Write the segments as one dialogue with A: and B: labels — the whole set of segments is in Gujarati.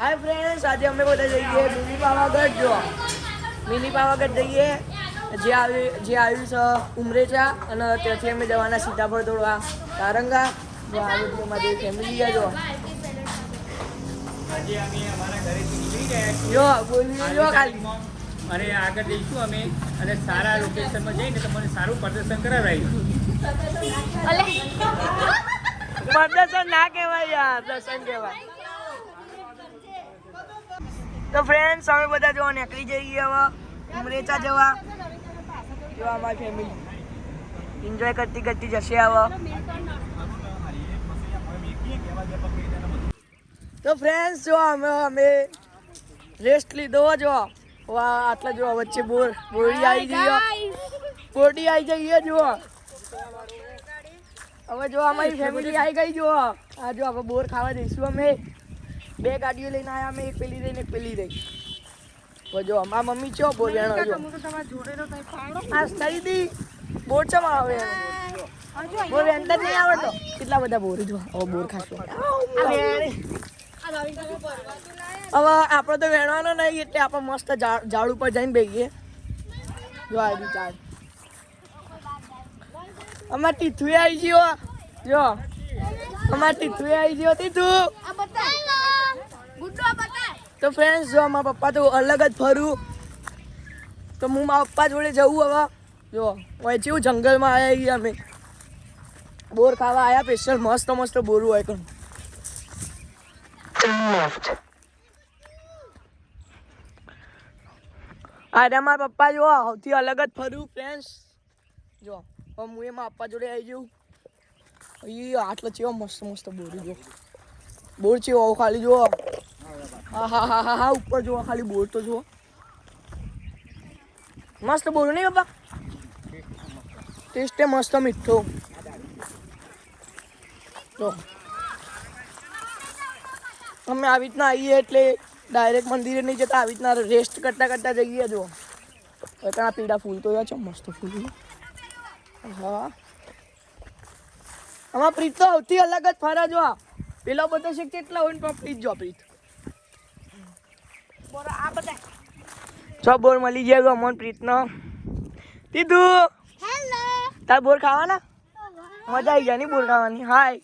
A: હાય ફ્રેન્ડ્સ આજે અમે બધા જઈએ મિની પાવાગઢ જો મિની પાવાગઢ જઈએ. જે આવ્યું જે આવ્યું છે ઉમરેચા અને ત્યાંથી અમે જવાના સીતાફળ તોડવા. તારંગા. જો આવી બધી અમારી ફેમિલી
B: ગયા
A: જો બોલી જો ખાલી
B: અને આગળ જઈશું અમે. અને સારા લોકેશનમાં જઈને તમને સારું પ્રદર્શન કરાવીશું
A: પ્રદર્શન ના કહેવાય યાર દર્શન કહેવાય. તો ફ્રેન્ડ્સ અમે બધા જોવા નીકળી જઈએ હવે ઉમરેચા જવા. જોવા અમારી ફેમિલી એન્જોય કરતી કરતી જશે હવે. તો ફ્રેન્ડ્સ જો અમે અમે રેસ્ટ લીધો જો. વાહ આટલા જો વચ્ચે બોર બોરડી આવી જઈએ બોરડી આવી જઈએ જો હવે જો અમારી ફેમિલી આવી ગઈ જો આ જો હવે બોર ખાવા જઈશું અમે. બે ગાડીઓ લઈને આવ્યા અમે એક પેલી લઈને એક પેલી રહી તો જો અમારા મમ્મી ચો બોર એનો જો. આ કરી દી બોર ચમ આવે બોર વેણતા નહીં આવડતો. કેટલા બધા બોર જો હવે બોર ખાશો હવે આપણે તો વેણવાનો નહીં એટલે આપણે મસ્ત ઝાડ ઝાડ ઉપર જઈને બેગીએ જો આવી ઝાડ. અમાર ટીથુએ આવી ગયો. જો. અમાર ટીથુએ આવી ગયો ટીથુ તો ફ્રેન્ડ્સ જો મારા પપ્પા તો અલગ જ ફરું. તો હું મારા પપ્પા જોડે જવું હવે. જો હોય જેવું જંગલમાં આવ્યા ગયા અમે. બોર ખાવા આવ્યા સ્પેશિયલ મસ્ત મસ્ત બોરું હોય કણ અરે મારા પપ્પા જો સૌથી અલગ જ ફરું ફ્રેન્ડ્સ જો હું એ એમાં પપ્પા જોડે આવી જઉં અહીં આટલો ચેવો મસ્ત મસ્ત બોરી જો. બોર ચેવો ખાલી જુઓ. હા હા હા હા હા, ઉપર જુઓ, ખાલી બોર તો જુઓ. મસ્ત બોર નહીં બાપા? ટેસ્ટ મસ્ત મીઠો. તો અમે આવી રીતના આવીએ એટલે ડાયરેક્ટ મંદિરે નહીં જતા, આવી રીતના રેસ્ટ કરતા કરતા જઈએ જો ત્યાં પીડા ફૂલ તો છે, મસ્ત ફૂલ. હા. આમાં પ્રીત તો સૌથી અલગ જ ફરા જો પેલો બધો છે કેટલા હોય પણ પ્રીત જો પ્રીત. ચો બોર મળી જાય અમન પ્રીતનો. દીધું તાર બોર ખાવાના? મજા આવી જાય ની બોર ખાવાની. હાય.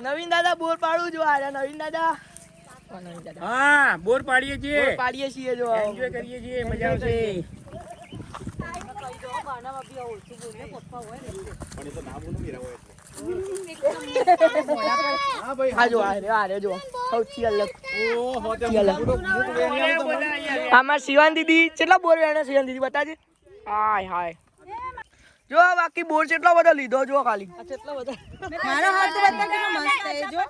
A: નવીન દાદા બોર પાડું જો આ નવીન દાદા. નવીન દાદા
B: હા બોર પાડીએ છીએ.
A: પાડીએ છીએ જો.
B: એન્જોય કરીએ છીએ મજા આવશે.
A: હા જો આ રહ્યો આ રહ્યો જો. સૌથી અલગ. સૌથી અલગ. આમાં શિવાન દીદી કેટલા બોર વેણે શિવાન દીદી બતાજે. હાય હાય. જો બાકી બોર કેટલો બધો લીધો જો ખાલી.
C: મારો હાથ તો બતા કેટલો મસ્ત જો.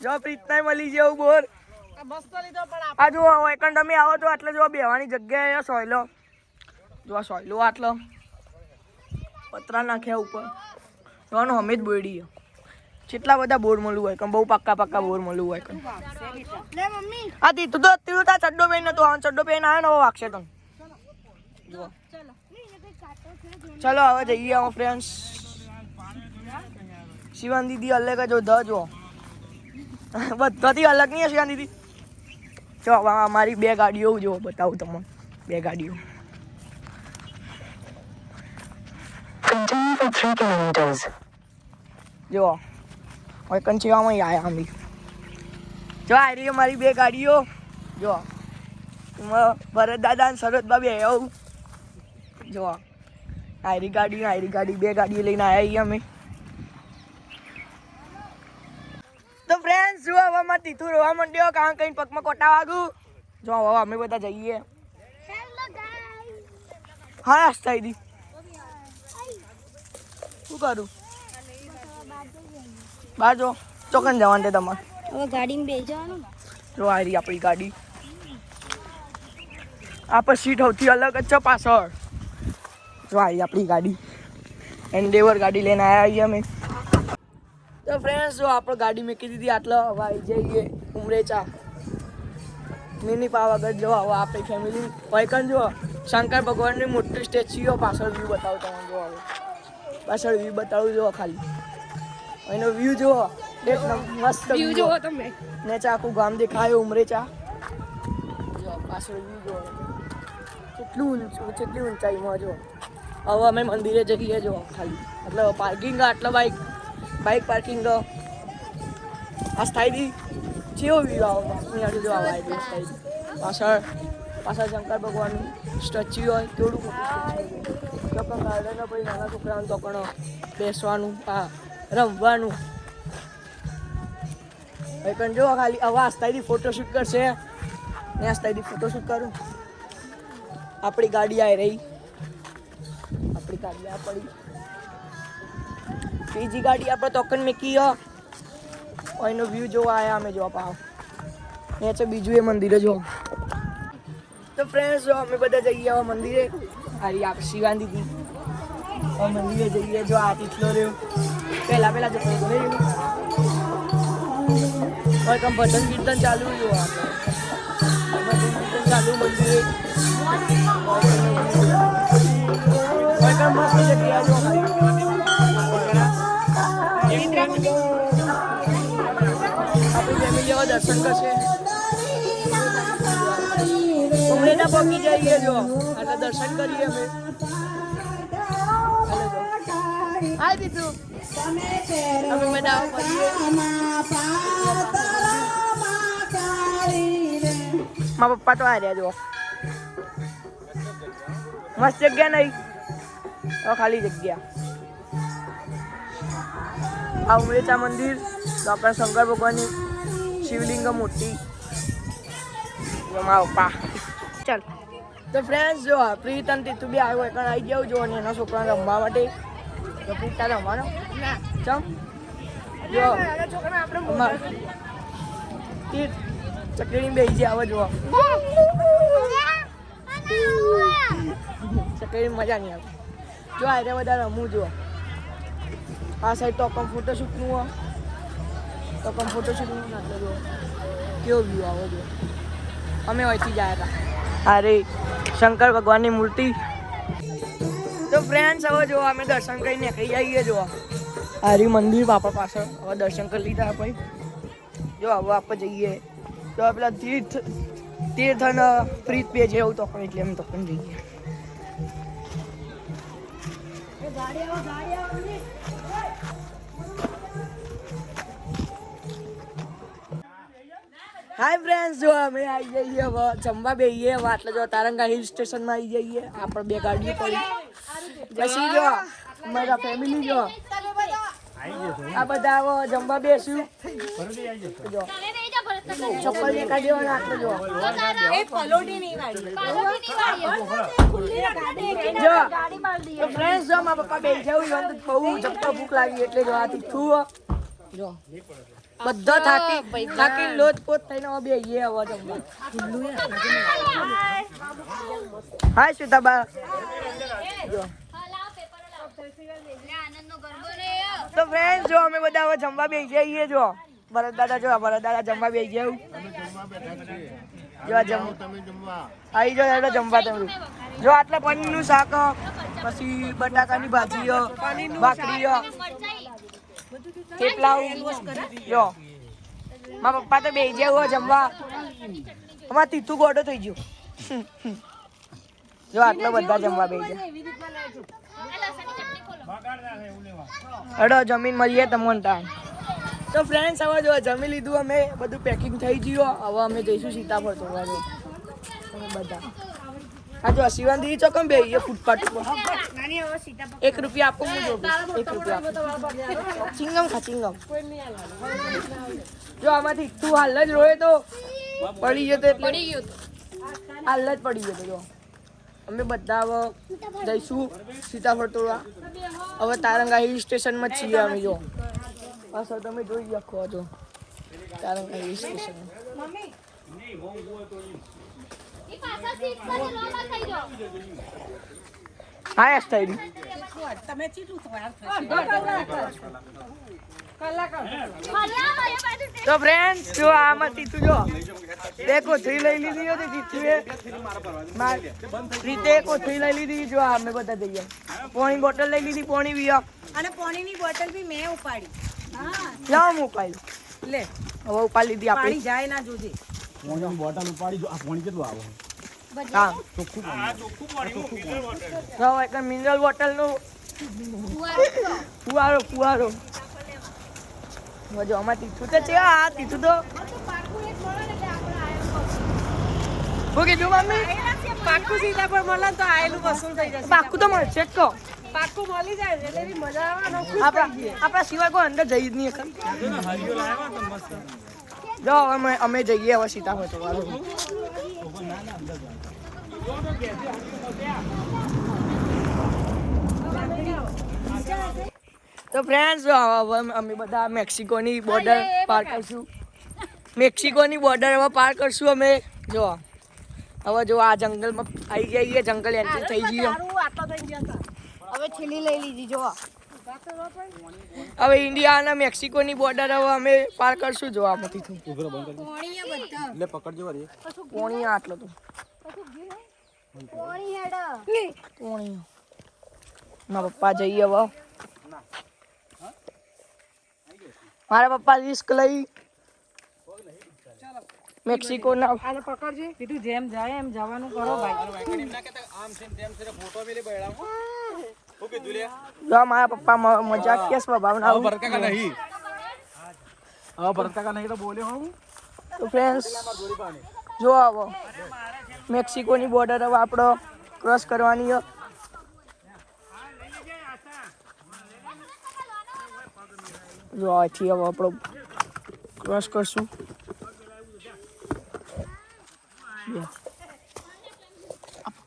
A: જો પ્રીતનાય મળી જેવું બોર. આ જો એકણ તમે આવો તો એટલે જો બેવાની જગ્યાએ સોયલો. જો આ સોયલો આટલો પતરા નાખ્યા ઉપર. જોવાનું અમે જ બોરડી કેટલા બધા બોર મળ્યું હોય કણ બહુ પાક્કા પાક્કા બોર મળ્યું હોય
C: મમ્મી.
A: આ તી તું તો તું તો ચડ્ડો પહેન નતો આ ચડ્ડો પહેન આવ્યો ને હવે વાગશે તને. ચલો હવે જઈએ આવો ફ્રેન્ડ્સ શિવાન દીદી અલગ જ ધ જો બધાથી અલગ નહીં શિવાન દીદી? જો મારી બે ગાડીઓ જો બતાવું તમને. બે ગાડીઓ.
D: Continue for 3 kilometers.
A: જો હવે કંચીવામાં આયા અમે. જો આ રહી અમારી બે ગાડીઓ. જો ભરત દાદા અને શરદબા બે આવું જો આયરી ગાડી આયરી ગાડી બે ગાડીઓ લઈને આવ્યા છીએ અમે. તો ફ્રેન્ડ્સ જો હવે અમારે તીથું રોવા માંડ્યો કાં કઈ પગમાં કોટા વાગું. જો હવે અમે બધા જઈએ. હા આસ્તા દી. શું કરું? બહાર જો ચોકન જવાનું છે તમારે.
C: હવે ગાડીમાં બેસવાનું
A: જો આ રહી આપણી ગાડી. આપણે સીટ સૌથી અલગ જ છે પાછળ. જો આ રહી આપણી ગાડી. એન્ડેવર ગાડી લઈને આવ્યા આવીએ અમે. તો ફ્રેન્ડ્સ જો આપણે ગાડી મૂકી દીધી આટલો હવે આવી જઈએ ઉમરેચા મિની પાવાગઢ જો હવે આપણી ફેમિલી વૈકન જો શંકર ભગવાનની મોટી સ્ટેચ્યુઓ પાછળ વ્યૂ બતાવો તમને જો હવે. પાછળ વ્યૂ બતાવું જોવો ખાલી. એનો વ્યૂ જોવો. એક મસ્ત
C: વ્યૂ જોવો તમે.
A: ને ચા આખું ગામ દેખાય ઉમરે ચા. જો પાછળ વ્યૂ જો કેટલું કેટલી ઊંચાઈમાં જો હવે અમે મંદિરે જઈએ જો ખાલી. મતલબ પાર્કિંગ આટલા બાઇક બાઇક પાર્કિંગ આ સ્થાયી કેવો વ્યૂ આવો અહીંયા જો આવા આવી સ્થાયી પાછળ પાછળ શંકર ભગવાનનું સ્ટેચ્યુ હોય કેવડું મોટું statue હોય. પછી નાના છોકરાઓને ચોકણ બેસવાનું આ રમવાનું. ભાઈ પણ જો ખાલી હવે આસ્તાથી ફોટોશૂટ કરશે. ને આસ્તાથી ફોટોશૂટ કરું. આપણી ગાડી આવી રહી. આપણી ગાડી આ પડી. બીજી ગાડી આપણે તોકન મેકી એનો વ્યૂ જોવા આવ્યા અમે જોવા પાવ ને છે બીજું એ મંદિરે જો તો ફ્રેન્ડ્સ અમે બધા જઈએ મંદિરે. હારી આપશી શિવાન દીદી મંદિરે જઈએ જો આ ટીટલો રહ્યો. પહેલાં પહેલાં જતો રહ્યો. કમ ભજન કીર્તન ચાલુ રહ્યું આપણે કીર્તન ચાલુ મંદિરે મસ્ત જગ્યા આપણે ફેમિલી દર્શન કરશે ઉમરેના પહોંચી જઈએ જો એટલે દર્શન કરીએ અમે હાલો જો. હાય દીધું અમે બધા ફરીએ મારા પપ્પા તો હાર્યા જો મસ્ત જગ્યા નહીં હવે ખાલી જગ્યા આ ઉમરેચા મંદિર તો આપણા શંકર ભગવાનની શિવલિંગ મોટી જો મારા પપ્પા ચાલ. તો ફ્રેન્ડ્સ જો પ્રીતન તું બી આવ્યો એકણ આવી જાવ જો અને એના છોકરાને રમવા માટે. તો પ્રીતા રમવાનો? ચમ? જો. અમાર તીર્થ બેસી છે આવો જો ચકડી મજા નહીં આવે. જો આ રીતે બધા રમવું જો આ સાઈડ તો કમ ફોટોશૂટનું હો. તો કમ ફોટોશૂટનું નાખો જો કેવો વ્યૂ આવો જો અમે અહીંથી જાય આવ્યા હતા અરે શંકર ભગવાનની મૂર્તિ. તો ફ્રેન્ડ્સ હવે જો અમે દર્શન કરીને નીકળી આવીએ જો. હારી મંદિર બાપા પાછળ. હવે દર્શન કરી લીધા આપણે. જો હવે આપણે જઈએ. તો પેલા તીર્થ તીર્થ અને પ્રીત પે છે એવું તો પણ એટલે એમ તો પણ જઈએ. હાય ફ્રેન્ડ્સ જો અમે આવી જઈએ હવે જમવા બેહીએ હવે આટલે જો તારંગા હિલ સ્ટેશનમાં આવી જઈએ. આપણે બે ગાડીઓ પડી. પછી જો મારા ફેમિલી જો આ બધા આવો જમવા બેસ્યું જો. ચપ્પલ દેખા દેવા ને જો. જો. ફ્રેન્ડ્સ જો મારા પપ્પા બેસી જાવ બહુ ચપ્પલ ભૂખ લાગી એટલે જો આથી તીખું જો. બધો થાકી થાકી લોટ પોત થઈને હવે યે હવે જમવા હાય શ્વેતાબા. તો ફ્રેન્ડ જો અમે બધા હવે જમવા બેસી જઈએ જો. ભરત દાદા જો ભરત દાદા જમવા બેસી જાવ જો આ જમ આવી જાઓ એટલે જમવા તમે જો આટલા પનીરનું શાક પછી બટાકાની ભાજી ભાખરી થેપલા જો મારા પપ્પા તો બેસી જાય જમવા. અમાર તીથું ગોડો થઈ ગયો. જો આટલા બધા જમવા બેસી જાય અડો જમીન મળીએ તમને ટાઈમ તો ફ્રેન્ડ્સ હવે જો જમી લીધું અમે બધું પેકિંગ થઈ ગયું. હવે અમે જઈશું સીતાફળ તોડવા બધા. હા જો શિવાન દીદી ચોકમ બે એ ફૂટપાથ એક રૂપિયા આપો હું જો એક રૂપિયા ચિંગમ ખા ચિંગમ. જો આમાંથી તું હાલ જ રોય તો પડી જતો એટલે પડી ગયો હાલ જ પડી જતો જો. અમે બધા હવે જઈશું સીતાફળ તોડવા. હવે તારંગા હિલ સ્ટેશનમાં જ છીએ અમે જો. હા સર તમે જોઈ શકો છો તારંગા હિલ સ્ટેશન હા
C: તમે
A: તો ફ્રેન્ડ જો આમાં તીતું જો બે કોથળી લઈ લીધી હતી તીતુએ રીતે કોથળી લઈ લીધી જો અમે બધા જઈએ. પોણી બોટલ લઈ લીધી પોણી બી
C: અને પાણીની બોટલ બી મેં ઉપાડી.
A: લાવ મોબાઈલ
C: લે.
A: હવે ઉપાડી લીધી
C: પાણી
A: આપણી
C: જાય ના જોજે
E: પાણીની બોટલ ઉપાડી જો. આ પોણી કેટલું આવે?
A: હા.
E: ચોખ્ખું પાણી
A: તો એક મિનરલ વોટરનું. ફુવારો ફુવારો. જો આમાં તીથું તો છે આ તીથું તો. શું કીધું મમ્મી?
C: પાક્કું સીધા પર મળે તો આયેલું વસૂલ થઈ જશે.
A: પાક્કું તો મળશે જ કહો
C: પાકું મળી જાય એટલે મજા આવવાનો
A: આપણા આપણા સિવાય કોઈ અંદર જઈ જ નહીં જો અમે અમે જઈએ હવે સીતાફળ તો તો ફ્રેન્ડ્સ હવે અમે બધા મેક્સિકોની બોર્ડર પાર કરશું. મેક્સિકોની બોર્ડર હવે પાર કરશું અમે. જો હવે જો આ જંગલમાં આવી જઈએ જંગલ એન્ટ્રી થઈ ગઈ
C: હવે છીલી લઈ લીધી જો.
A: હવે ઇન્ડિયા અને મેક્સિકોની બોર્ડર હવે અમે પાર કરશું જો આમાંથી તો.
E: ઉભરો બંધ કરી. એટલે પકડજો વારી
A: પોણી આટલો તો. પોણી મારા પપ્પા જઈએ હવે. મારા પપ્પા રિસ્ક લઈ. મેક્સિકો ના
C: આને પકડજે. કીધું જેમ જાય એમ જવાનું કરો ભાઈ.
A: જો મારા પપ્પા મ- મજાકિયા સ્વભાવના
E: હવે ભરત કાકા નહીં હવે ભરત કાકા નહીં તો બોલ્યો હું
A: તો ફ્રેન્ડ્સ જો આવો મેક્સિકોની બોર્ડર હવે આપણો ક્રોસ કરવાની છે. જો અહીંથી હવે આપણો ક્રોસ કરશું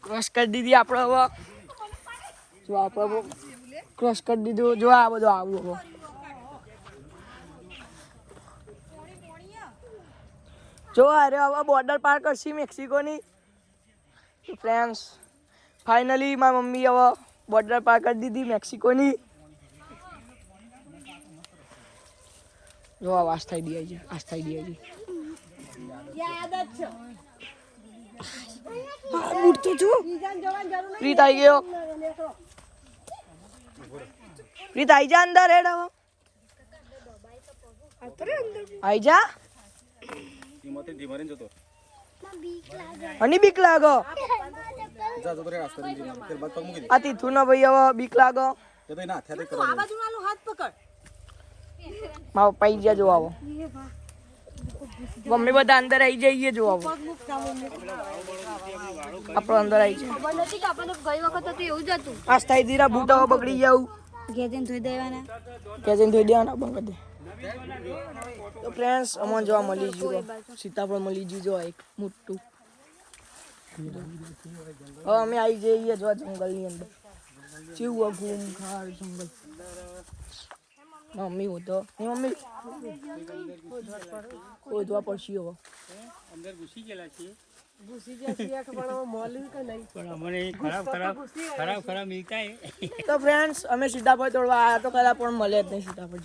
A: ક્રોસ કરી દીધી આપણે હવે જો આપણે ક્રોસ કરી દીધું. જો આ બધું આવું જો અરે હવે બોર્ડર પાર કરશી મેક્સિકોની. ફ્રેન્ડ્સ ફાઇનલી મારી મમ્મી હવે બોર્ડર પાર કરી દીધી મેક્સિકોની. જો આ વાસ થઈ દે છે આસ થઈ દે છે. પ્રીત આવી ગયો. પ્રીત આઈ જા અંદર હેડ હવે. આઈ જા.
E: જતો
A: અને બીક લાગો?
E: જા જતો રે રાસ્તા ની ફેર બાદ પગ મૂકી દે.
A: આ તીથું ના ભાઈ હવે બીક લાગો.
E: તો એના હાથે કરો
C: આ બાજુ નાનું હાથ પકડ.
A: મારા પપ્પા ઈ જો આવો. મમ્મી બધા અંદર આવી જઈએ જો આવો. આપણો અંદર આવી જાય.
F: ખબર નથી કે આપણને ગઈ વખત હતું એવું જ હતું.
A: આજ થાય ધીરા બૂટા બગડી જાવ
F: ઘેર ધોઈ દેવાના.
A: કે ધોઈ દેવાના બંધ કરી દે. તો ફ્રેન્ડ્સ અમને જોવા મળી ગયું સીતાફળ મળી ગયું એક મોટું. હવે અમે આવી જઈએ જોવા જંગલની અંદર. ચેવું ઘૂમ ખાર જંગલ. મમ્મી હું તો એ મમ્મી. શોધવા પડશે હવે.
B: અંદર ઘૂસી ગયેલા છીએ.
C: ઘૂસી ગયા છીએ પણ હવે મળ્યું કે નહીં
B: પણ અમને ખરાબ ખરાબ ખરાબ ખરાબ મિલતા હે
A: તો ફ્રેન્ડ્સ અમે સીતાફળ તોડવા આવ્યા તો કદાચ પણ મળે જ નહીં સીતાફળ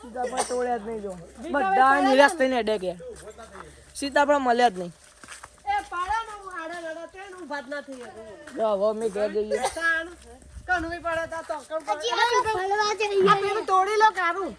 A: સીતાફળ તોડ્યા જ નહીં જો બધા નિરાશ થઈને અડે કે સીતાફળ મળે જ નહીં
C: તોડી લો કારું